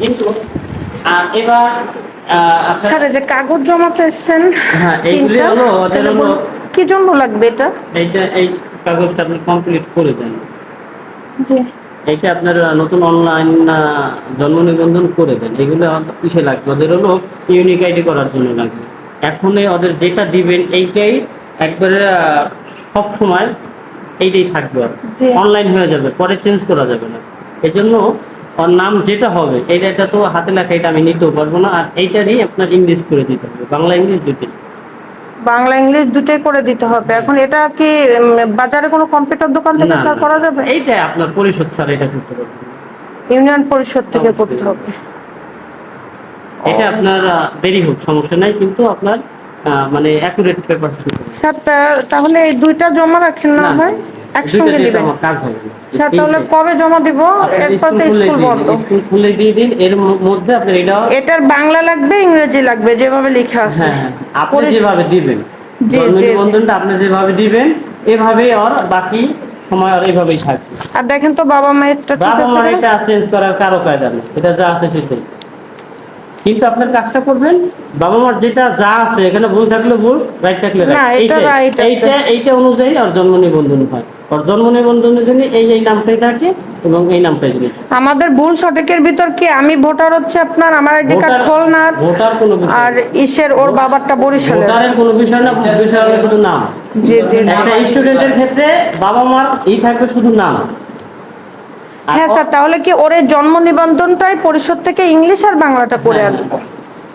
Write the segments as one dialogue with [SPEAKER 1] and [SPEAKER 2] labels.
[SPEAKER 1] কিন্তু এবার
[SPEAKER 2] স্যার এই যে কাগজ জমা চাইছেন
[SPEAKER 1] হ্যাঁ, এইগুলি হলো ওদের হলো-
[SPEAKER 2] কি জন্য লাগবে এটা?
[SPEAKER 1] এইটা এই কাগজটা আপনি কমপ্লিট করে দেন।
[SPEAKER 2] জি।
[SPEAKER 1] এইটা আপনার নতুন অনলাইন জন্ম নিবন্ধন করে দেন। এগুলো কিসে লাগবে? ওদের হলো ইউনিক আইডি করার জন্য লাগবে। এখনই ওদের যেটা দিবেন এইটাই একবারে সব সময় এইটাই থাকবে। অনলাইন হয়ে যাবে পরে চেঞ্জ করা যাবে না। এই জন্য ওর নাম যেটা হবে এইটা তো হাতে লেখা এটা আমি নিতেও পারব না। আর এইটারই আপনার ইংলিশ করে দিতে হবে বাংলা ইংলিশ দুটোই।
[SPEAKER 2] বাংলা ইংলিশ দুটোই করে দিতে হবে। এখন এটা কি বাজারে কোনো কম্পিউটার দোকান থেকে স্যার করা যাবে?
[SPEAKER 1] এইটা আপনার পরিষদ স্যার এটা করতে পারবে
[SPEAKER 2] ইউনিয়ন পরিষদ থেকে করতে হবে।
[SPEAKER 1] এটা আপনার দেরি হোক সমস্যা নাই কিন্তু আপনার মানে অ্যাকুরেট পেপারস দিতে
[SPEAKER 2] স্যার তাহলে এই দুইটা জমা রাখেন না হয় একসঙ্গে
[SPEAKER 1] দিয়ে তো
[SPEAKER 2] দিবেন
[SPEAKER 1] আমার কাজ হবে না।
[SPEAKER 2] স্যার তাহলে কবে জমা দিব? এরপর তো
[SPEAKER 1] স্কুল
[SPEAKER 2] বন্ধ।
[SPEAKER 1] স্কুল খুলে দিয়ে দিন এর মধ্যে আপনার এটা
[SPEAKER 2] এটার বাংলা লাগবে ইংরেজি লাগবে যেভাবে লেখা আছে।
[SPEAKER 1] হ্যাঁ হ্যাঁ, আপনি যেভাবে দিবেন। নিবন্ধনটা আপনি যেভাবে দিবেন এভাবে আর বাকি সময় আর এইভাবেই থাকবে।
[SPEAKER 2] আর দেখেন তো বাবা মায়েরটা ঠিক
[SPEAKER 1] বাবা
[SPEAKER 2] আছে?
[SPEAKER 1] এটা চেঞ্জ করার কারও কায়দা নেই। এটা যা আছে সেটাই। কিন্তু আপনার কাজটা করবেন বাবা মার যেটা যা আছে এখানে ভুল থাকলে ভুল রাইট থাকলে
[SPEAKER 2] না।
[SPEAKER 1] এইটা এইটা অনুযায়ী আর জন্ম নিবন্ধন হয়। আর জন্ম নিবন্ধনের জন্য এই এই নামটাই থাকে এবং এই নামটাই যদি
[SPEAKER 2] আমাদের ভুল সঠিকের ভিতর কি? আমি ভোটার হচ্ছে আপনার আমার আইডি কার্ড খুলনার
[SPEAKER 1] ভোটার কোনো বিষয়
[SPEAKER 2] আর
[SPEAKER 1] না।
[SPEAKER 2] ইসের ওর বাবারটা বরিশালের।
[SPEAKER 1] ভোটারের কোনো বিষয় না বিষয় হলো শুধু নাম।
[SPEAKER 2] জি জি।
[SPEAKER 1] একটা স্টুডেন্টের ক্ষেত্রে বাবা মার এই থাকবে শুধু নাম।
[SPEAKER 2] হ্যাঁ স্যার তাহলে কি ওর জন্ম নিবন্ধনটাই পরিষদ থেকে ইংলিশ আর বাংলাটা করে
[SPEAKER 1] হ্যাঁ,
[SPEAKER 2] আসব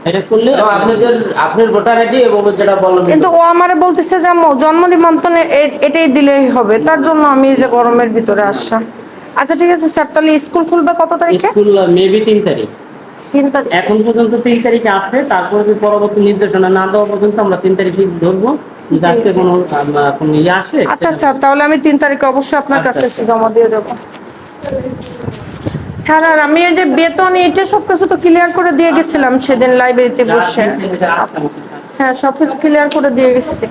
[SPEAKER 1] এটা করলে
[SPEAKER 3] আপনাদের আপনার ভোটার আইডি এবং যেটা বললাম
[SPEAKER 2] কিন্তু। ও আমারে বলতেছে যে আম্মু, জন্ম নিবন্ধনে এটাই দিলেই হবে। তার জন্য আমি যে গরমের ভিতরে আসলাম। আচ্ছা ঠিক আছে স্যার তাহলে স্কুল খুলবে কত তারিখে?
[SPEAKER 1] স্কুল মেবি তিন তারিখ।
[SPEAKER 2] তিন
[SPEAKER 1] এখন পর্যন্ত তিন তারিখে আছে তারপরে যদি পরবর্তী নির্দেশনা না দেওয়া পর্যন্ত আমরা তিন তারিখে ধরবো। আজকে কোনো কোনো ইয়ে আসে?
[SPEAKER 2] আচ্ছা স্যার তাহলে আমি তিন তারিখে অবশ্যই আপনার
[SPEAKER 1] আচ্ছা,
[SPEAKER 2] কাছে। জমা দিয়ে দেবো। স্যার আর আমি এই যে বেতন এটা সবকিছু তো ক্লিয়ার করে দিয়ে গেছিলাম সেদিন লাইব্রেরিতে বসে। হ্যাঁ সবকিছু ক্লিয়ার করে দিয়ে গেছি